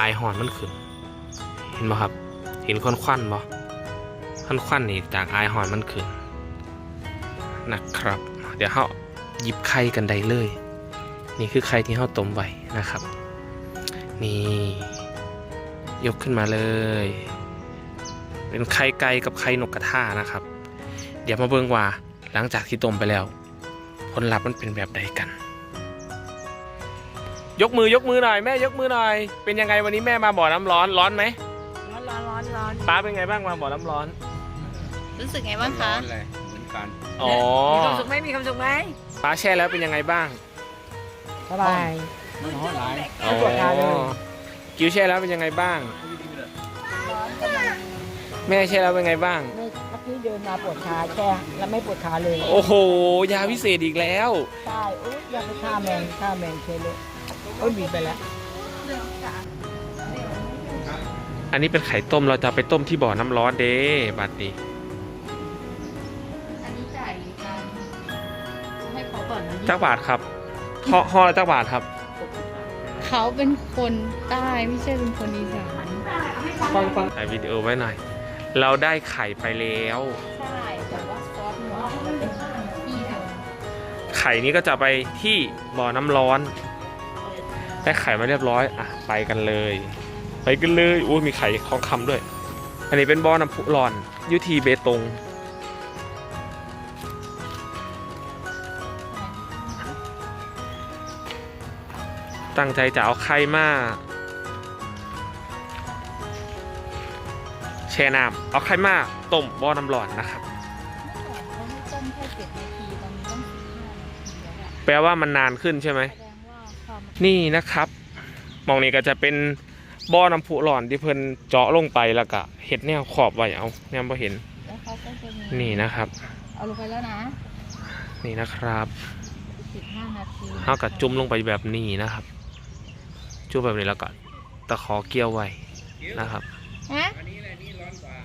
อายหอนมันขึ้น เห็นบ่ครับ เห็นควันควันบ่ควันควันนี่จากอายหอนมันขึ้นนะครับ เดี๋ยวเราหยิบไข่กันได้เลย นี่คือไข่ที่เราต้มไว้นะครับ นี่ ยกขึ้นมาเลย เป็นไข่ไก่กับไข่นกกระทานะครับ เดี๋ยวมาเบิ่งว่าหลังจากที่ต้มไปแล้ว ผลลัพธ์มันเป็นแบบใดกัน ยกมือยกมือหน่อยแม่ยกมือหน่อย เป็นยังไงวันนี้แม่มาบ่อน้ำร้อนร้อนไหมร้อนร้อนร้อนร้อนป้าเป็นไงบ้างมาบ่อน้ำร้อน รู้สึกไงบ้างคะร้อนเลยเหมือนกันอ๋อมีความสุขไหมมีความสุขไหมป้าแช่แล้วเป็นยังไงบ้างสบายไม่ร้อนหลายอ๋อปวดขาเลยกิ้วแช่แล้วเป็นยังไงบ้าง แม่แช่แล้วเป็นไงบ้างเมื่อกี้เดินมาปวดขาแค่แล้วไม่ปวดขาเลย โอ้โหยาพิเศษอีกแล้วใช่อุ๊ยอยากไปฆ่าแมงฆ่าแมงเคเลย โอ้ยบีบไปแล้ว อันนี้เป็นไข่ต้มเราจะเอาไปต้มที่บ่อน้ำร้อนเด้บัดนี้ อันนี้จ่ายการให้เขาก่อนนะจักบาทครับห่อห่อละจักบาทครับ เขาเป็นคนใต้ไม่ใช่เป็นคนอีสานฟังฟังถ่ายวิดีโอไว้หน่อย เราได้ไข่ไปแล้ว ใช่แต่ว่าซอสหมูมันเป็นที่เธอไข่นี้ก็จะไปที่บ่อน้ำร้อน ได้ไข่มาเรียบร้อยอะไปกันเลย ไปกันเลยอุ้ยมีไข่ทองคำด้วย อันนี้เป็นบ่อน้ำพุร้อนอยุทีเบตงตั้งใจจะเอาไข่มาแช่น้ำเอาไข่มาต้มบ่อน้ำร้อนนะครับเมื่อก่อนเขาให้ต้มแค่เจ็ดนาทีตอนนี้ต้องสิบห้านาทีแล้วอะแปลว่ามันนานขึ้นใช่ไหม นี่นะครับ มองนี้ก็จะเป็นบ่อน้ำพุร้อนที่เพิ่นเจาะลงไปแล้วก็เห็ดแนวขอบไว้เอาแนวบ่เห็นแล้วเขาก็จะมีนี่นะครับ เอาลงไปแล้วนะนี่นะครับสิบห้านาทีเท่ากับจุ่มลงไปแบบนี้นะครับ จุ่มแบบนี้แล้วก็ตะขอเกี่ยวไว้นะครับฮะอันนี้แหละนี่ร้อนกว่า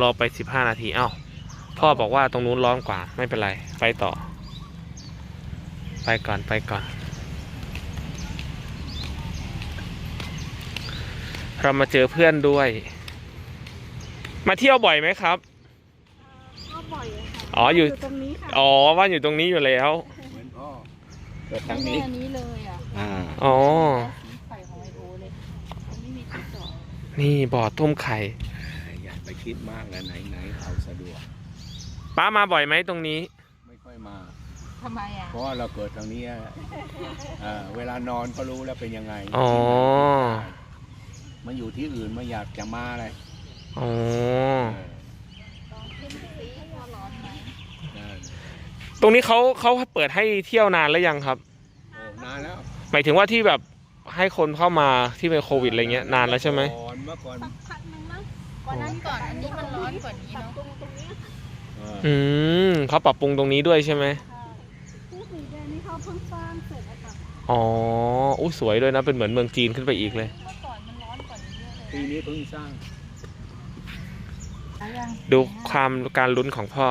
รอไป 15 นาทีเอ้าพ่อบอกว่าตรงนู้นร้อนกว่าไม่เป็นไร ไปต่อ ไปก่อนไปก่อน เรามาเจอเพื่อนด้วย มาเที่ยวบ่อยไหมครับ ก็บ่อยอะค่ะอ๋ออยู่ ตรงนี้ค่ะอ๋อว่านอยู่ตรงนี้อยู่แล้ว เหมือนพ่อเกิดต้ทาองงนี้ อันนี้เลยอะอ่า อ๋อ สีไข่ของไอโอเลยมันไม่มีที่ต่อนี่บ่อต้มไข่อย่าไปคิดมากเลยไหนไหนๆเอาสะดวก ป้ามาบ่อยไหมตรงนี้ ไม่ค่อยมา ทำไมอะเพราะว่าเราเกิดทางนี้อะอ่าเวลานอนก็รู้แล้วเป็นยังไงอ๋อ มันอยู่ที่อื่นไม่อยากจะมาเลยอ๋อเออตรงนี้เขาเขาเปิดให้เที่ยวนานแล้วยังครับโอ้นานแล้วหมายถึงว่าที่แบบให้คนเข้ามาที่เป็นโควิดอะไรเงี้ยนานแล้วใช่ไหมก่อนเมื่อก่อนสักพักหนึงนะวันนั้นก่อนอันนี้มันร้อนกว่านี้ปรับเนาะปรุงตรงนี้ค่ะเอออืมเขาปรับปรุงตรงนี้ด้วยใช่ไหมผู้สีแดงนี่เขาเพิ่งสร้างเสร็จอะค่ะอ๋ออุ้ยสวยด้วยนะเป็นเหมือนเมืองจีนขึ้นไปอีกเลย ปีนี้เพิ่งสร้างนะยังดูความการลุ้นของพ่อ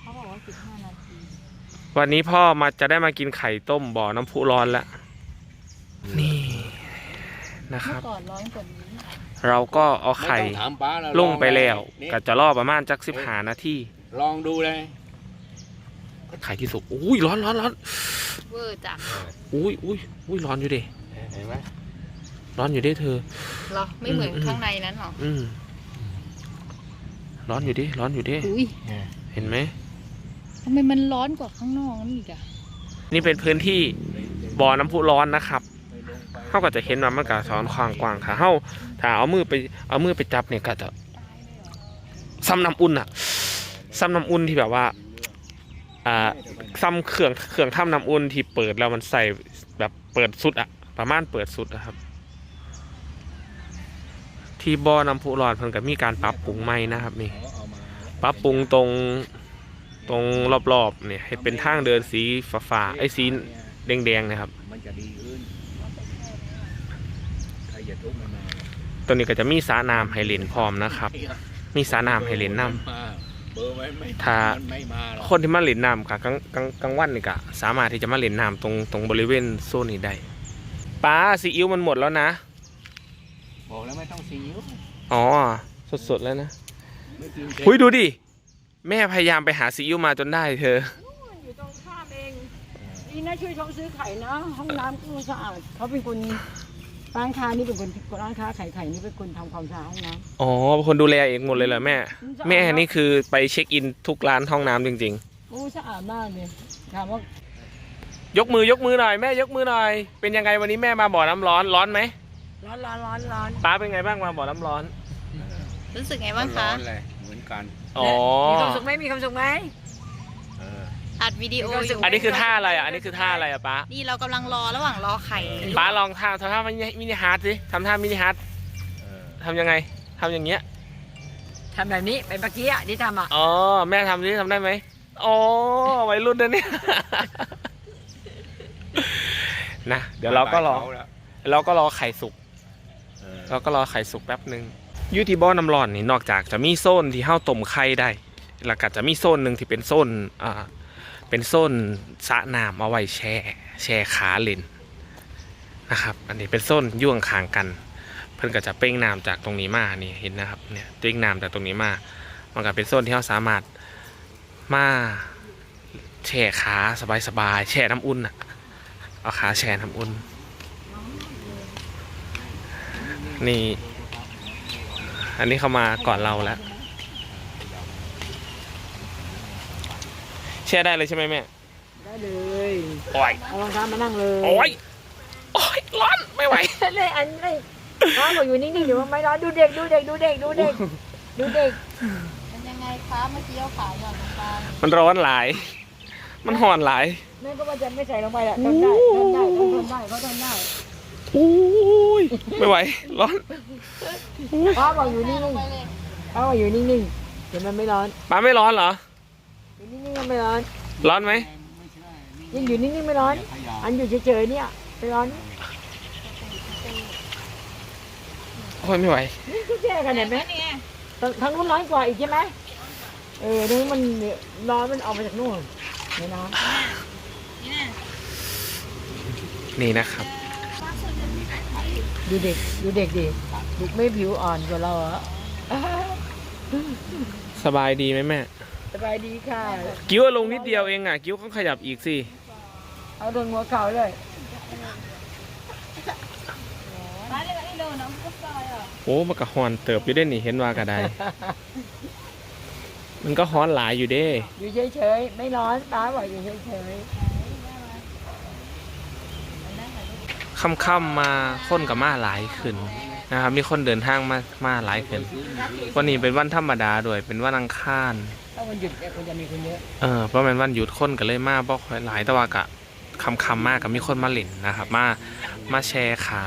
เขาบอกว่าสิบห้านาทีวันนี้พ่อมาจะได้มากินไข่ต้มบ่อน้ำพุร้อนแล้วนี่นะคเมื่รัอบ ก่อนร้อนกว่านี้เราก็เอาไข่ม่ต้องถามป้าเราลงไปแล้วนี่ก็จะรอประมาณจักสิบหานาทีลองดูเลยไข่ที่สุกอุ้ยร้อนร้อนร้อนเวอร์จังอุ้ยอุ้ยอุ้ยร้อนอยู่ดิเห็นไหม ร้อนอยู่ดิเธอ เหรอ ไม่เหมือนอืม ข้างในนั้นหรอ อืมร้อนอยู่ดิ ร้อนอยู่ดิ อุ้ยเห็นไหม ทำไมมันร้อนกว่าข้างนอกนั่นอีกอะนี่เป็นพื้นที่บ่อน้ำพุร้อนนะครับ เขาก็จะเห็นว่ามันก็ซ้อนความกว้างถ้าเขาถ้าเอามือไปเอามือไปจับเนี่ยก็จะซ้ำน้ำอุ่นอะซ้ำน้ำอุ่นที่แบบว่า อ่าซ้ำเครื่องเครื่องทำน้ำอุ่นที่เปิดแล้วมันใส่แบบเปิดสุดอะประมาณเปิดสุดอะครับ ที่บ่อน้ำพุร้อนเพิ่นก็มีการปรับปรุงใหม่นะครับนี่ปรับปรุงตรงตรงรอบๆเนี่ยให้เป็นทางเดินสีฟ้าๆไอ้สีแดงๆนะครับมันจะดีขึ้นใครอย่าทุกข์มันมาตัวนี้ก็จะมีสระน้ำให้เล่นพร้อมนะครับ มีสระน้ำให้เล่นน้เบอร์ไว้ไม่ถ้ามันไม่มาหรอกำคนที่มาเล่นน้ำกับกลางกลางกลางวันนี่ก็สามารถที่จะมาเล่นน้ำตรงตรงบริเวณโซนนี้ได้ป้าซีอิ๊วมันหมดแล้วนะ บอกแล้วไม่ต้องซีอิ๊วอ๋อ สดๆแล้วนะไม่กินเผ็ดหุยดูดิ แม่พยายามไปหาซีอิ๊วมาจนได้เธอ อยู่ตรงข้ามเองดีนะช่วยเขาซื้อไข่นะ ห้องน้ำก็สะอาดเขาเป็นคนร้านค้านี่เป็นคนร้านค้าไข่ไข่นี่เป็นคนทำความสะอาดห้องน้อ๋อเป็นคนดูแลเองหมดเลยเหรอแม่ำแม่นี่คือไปเช็คอินทุกร้านห้องน้ำจริง โอ้สะอาดมากเลยถามว่า ๆ ยกมือยกมือหน่อยแม่ยกมือหน่อย เป็นยังไงวันนี้แม่มาบ่อน้ำร้อนร้อนไหม ร้อนร้อนร้อนร้อนป้าเป็นไงบ้างมาบ่อน้ำร้อน รู้สึกไงบ้างคะร้อนเลยเหมือนกันอ๋อ มีความสุขไหมมีความสุขไหม เอออัดวิดีโออยู่ อันนี้คือท่าอะไรอะ อันนี้คือท่าอะไรอะป้า นี่เรากำลังรอระหว่างรอไข่ป้าลองท่าทำท่ามินิมินิฮาร์ดสิทำท่ามินิฮาร์ดเออทำยังไงทำอย่างเงี้ย ทำแบบนี้เป็นเมื่อกี้อะที่ทำอะ อ๋อ แม่ทำสิทำได้ไหมอ๋อวัยรุ่นนะเนี่ย นะ เดี๋ยวเราก็รอขแล้วเราก็รอไข่สุก เราก็รอไข่สุกแป๊บหนึ่งยูทีบอน้ำร้อนนี่นอกจากจะมีโซนที่เฮาต้มไข่ได้แล้วก็จะมีโซนหนึ่งที่เป็นโซนอ่าเป็นโซนสระน้ำเอาไว้แช่แช่ขาเล่นนะครับ อันนี้เป็นโซนย่วงคางกัน เพิ่อนก็จะเป้งน้ำจากตรงนี้มานี่เห็นนะครับเนี่ยเป้งน้ำจากตรงนี้มามันก็เป็นโซนที่เราสามารถมาแช่ขาสบายๆแช่น้ำอุ่นอะเอาขาแช่น้ำอุ่น นี่ อันนี้เขามาก่อนเราแล้ว แช่ได้เลยใช่ไหมแม่ ได้เลยโอ้ยเอารองเท้ามานั่งเลยโอ้ยโอ้ยร้อนไม่ไหวเลยอันนี้น้องบอกอยู่นิ่งๆอยู่ว่าไม่ร้อนดูเด็กดูเด็กดูเด็กดูเด็กดูเด็กเป็นยังไงคะเมื่อกี้เอาขาหย่อนลงไปมันร้อนหลาย มันห่อนหลายแม่ก็ว่าจะไม่ใส่ลงไปแหละทนได้ทนได้ทนได้เขาทนได้โอ้ยไม่ไหว ร้อนพ่อบอกอยู่นิ่ลงงไปเลยๆพ่อบอกอยู่นิ่งๆเดี๋ยวมันไม่ร้อนป้าไม่ร้อนเหรออยู่นิ่งๆมันไม่ร้อน ร้อนไหมยิ่งอยู่นิ่งๆไม่ร้อนขยะอันอยู่เฉยๆเนี่ยไม่ร้อนโอ้ยไม่ไหวนี่ก็แช่กันเห็นไหมนี่ไงทางทางนู้นร้อนกว่าอีกใช่ไหมเออตรงนี้มันร้อนมันออกมาจากนู่นในน้นี่นะนี่นะครับำ ดูเด็ก ดูเด็กดิเด็กไม่ผิวอ่อนกว่าเราอะสบายดีไหมแม่ สบายดีค่ะ กิ้วเอาลงนิดเดียวเองอะ กิ้วต้องขยับอีกสิ เอาโดนหัวเข่าเลยมาเดี๋ยวให้เดินน้ำก็ซอยอะโอ้มันก็ฮ้อนเติบอยู่ได้นี่เห็นว่าก็ได้มันก็ฮ้อนหลายอยู่เด้ อยู่เฉยๆ ไม่ร้อนตาบอกอยู่เฉย ค่ำๆมาคนกับมาหลายขึ้นนะครับ มีคนเดินทางมามาหลายขึ้น วันนี้เป็นวันธรรมดาด้วย เป็นวันอังคารๆถ้าวันหยุดเนี่ยคนจะมีคนเยอะเออเพราะมันวันหยุดคนก็เลยมาบอกหลายแต่ว่ากะคำคำๆมากกับมีคนมาเล่นนะครับ มามาแชร์ขา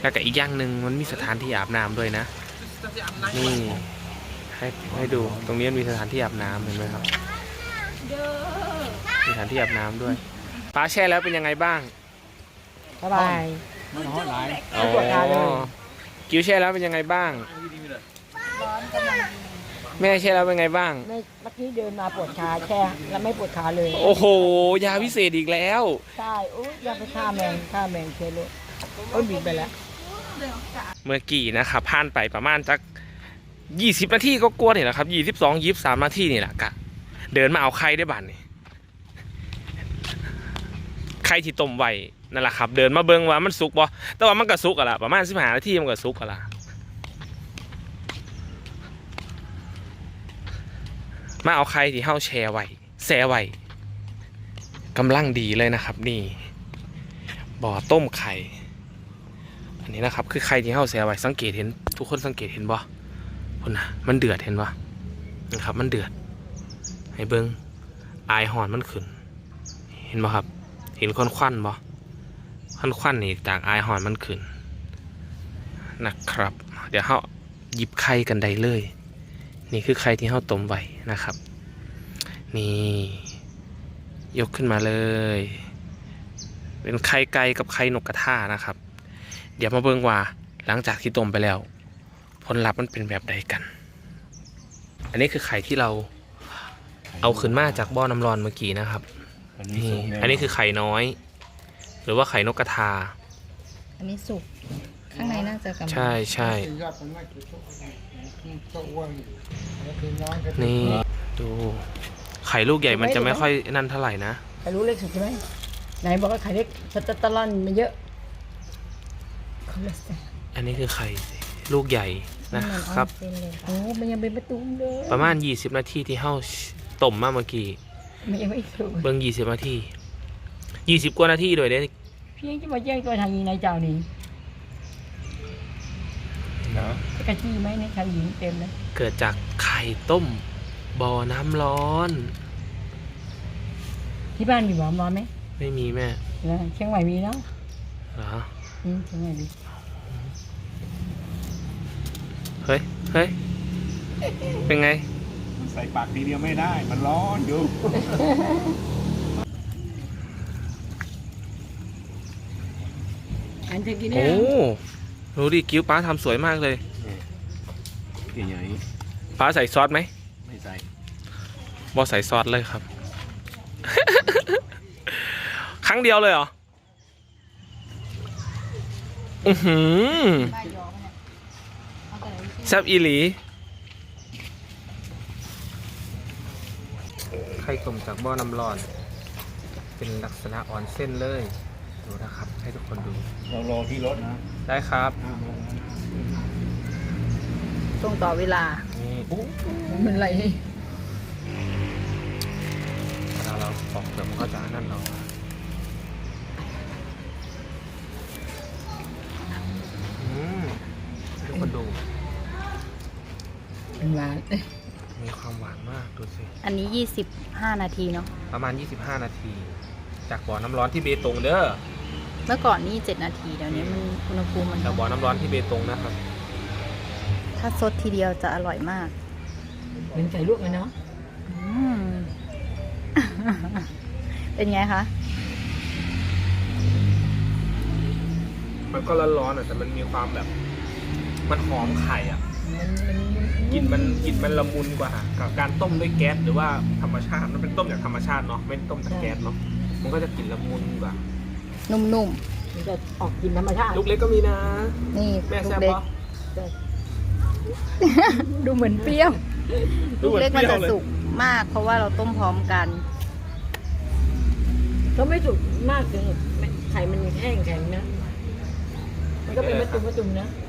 แล้วก็อีกอย่างหนึ่งมันมีสถานที่อาบน้ำด้วยนะ นี่ให้ให้ดูตรงนี้มันมีสถานที่อาบน้ำเห็นไหมครับมีสถานที่อาบน้ำด้วยป้าแช่แล้วเป็นยังไงบ้าง สบายมันร้อนหลายไม่ปวดขาเลยอ๋อกิ้วแช่แล้วเป็นยังไงบ้าง ร้อนกำลังดีแม่แช่แล้วเป็นไงบ้าง ไม่เมื่อกี้เดินมาปวดขาแช่แล้วไม่ปวดขาเลย โอ้โห ยาพิเศษอีกแล้ว ใช่อุ้ยยังไปฆ่าแมงฆ่าแมงเชลโลโอ้ยบินไปแล้ว เมื่อกี้นะครับผ่านไปประมาณจักยี่สิบนาทีก็กลัวนี่แหละครับยี่สิบสองยี่สิบสามนาทีนี่แหละกะ เดินมาเอาไข่ได้บันนี่ไข่ที่ต้มไว้ นั่นแหละครับเดินมาเบิ่งว่ามันสุกบ่แต่ว่ามันก็สุกอะล่ะประมาณสิบห้านาทีมันก็สุกอะล่ะมาเอาไข่ที่เฮาแช่ไว้แช่ไว้กำลังดีเลยนะครับ นี่บ่อต้มไข่อันนี้นะครับ คือไข่ที่เฮาแช่ไว้สังเกตเห็น ทุกคนสังเกตเห็นบ่คนนะมันเดือดเห็นบ่นะครับ มันเดือด ให้เบิ้งอายหอนมันขึ้น เห็นบ่ครับ เห็นควันควันบ่ ควันควันๆนี่จากอายหอนมันขึ้นนะครับ เดี๋ยวเฮาหยิบไข่กันได้เลย นี่คือไข่ที่เฮาต้มไว้นะครับ นี่ ยกขึ้นมาเลย เป็นไข่ไก่กับไข่นกกระทานะครับ เดี๋ยวมาเบิ่งว่าหลังจากที่ต้มไปแล้ว ผลลัพธ์มันเป็นแบบใดกัน อันนี้คือไข่ที่เราเอาขึ้นมาจากบ่อน้ำร้อนเมื่อกี้นะครับอันนี้นี่สุกแอันนี้คือไข่น้อยห รือว่าไข่นกกระทา อันนี้สุก ข้างในน่าจะกำใช่ใช่นี่ ดู ไข่ลูกใหญ่มันจะไม่ค่อยนั่นเท่าไหร่นะใครรู้เลขสุดใช่ไหมไหนบอกว่าไข่เล็กสตตะลอนมันเยอะคอเลสเตอรอลอันนี้คือไข่ลูกใหญ่นะครับโอ้มันยังเป็นประตูเลยประมาณ 20 นาทีที่เฮาต้มมาเมื่อกี้ มันยังไม่ถูกเบิ่ง20 นาที 20กว่านาทีเลยเด้พี่ยังจะมาแจ้งตัวทางยิงนายเจ้านี่เนาะกระจี้ไหมในทางยิงเต็มเลยเกิดจากไข่ต้มบ่อน้ำร้อน ที่บ้านมีหมอมร้อนไหมไม่มีแม่เออเชียงใหม่มีเนาะเหรออืมเชียงใหม่มีเฮ้ยเฮ้ยเป็นไง ใส่ปากทีเดียวไม่ได้ มันร้อนอยู่ อันเธอกินได้โอ้ยังรู้ดิกิ้วป้าทำสวยมากเลยใหญ่ป้าใส่ซอสไหมๆไม่ใส่บอใส่ซอสเลยครับ ครั้งเดียวเลยเหรออือหือบ้ายอปะเนี่ยเอาแต่ไหนที่แซบอีหลี ไข่ต้มจากบ่อน้ำร้อน เป็นลักษณะออนเส้นเลย ดูนะครับ ให้ทุกคนดู เรารอที่รถนะได้ครับตรงต่อเวลานี่อู้มันอะไรเวลาเราปอกเปลือกมันก็จะนั่นเราอืมให้ทุกคนดูมันหวานเอ้ยมีความหวานมากดูสิ อันนี้ 25 นาทีเนาะประมาณ 25 นาที จากบ่อน้ำร้อนที่เบตงเด้อ เมื่อก่อนนี่7นาทีเดี๋ยวนี้มันอุณหภูมิมันจากบ่อน้ำร้อนที่เบตงนะครับ ถ้าสดทีเดียวจะอร่อยมากเป็นไก่ลวกเลยเนาะอืม เป็นไงคะ มันก็ร้อนๆอะแต่มันมีความแบบ มันหอมไข่อะมันมันกลิ่นมันกลิ่นมันละมุนกว่ากับการต้มด้วยแก๊สหรือว่าธรรมชาติมันเป็นต้มจากธรรมชาติเนาะไม่ได้ต้มจากแก๊สเนาะมันก็จะกลิ่นละมุนกว่า นุ่มมันจะออกกลิ่นธรรมชาติลูกเล็กก็มีนะ ๆ นี่แม่ลูแซ่กบเล็ก ปะดูเหมือนเปรี้ยวดูลูกหอเล็กมันปรี้จะยวยสุกมาก เพราะว่าเราต้มพร้อมกัน ก็ไม่สุกมากจนแบบไม่ไข่มันแห้งแข็งนะ มันก็เป็นมะตุมมะตุมนะอ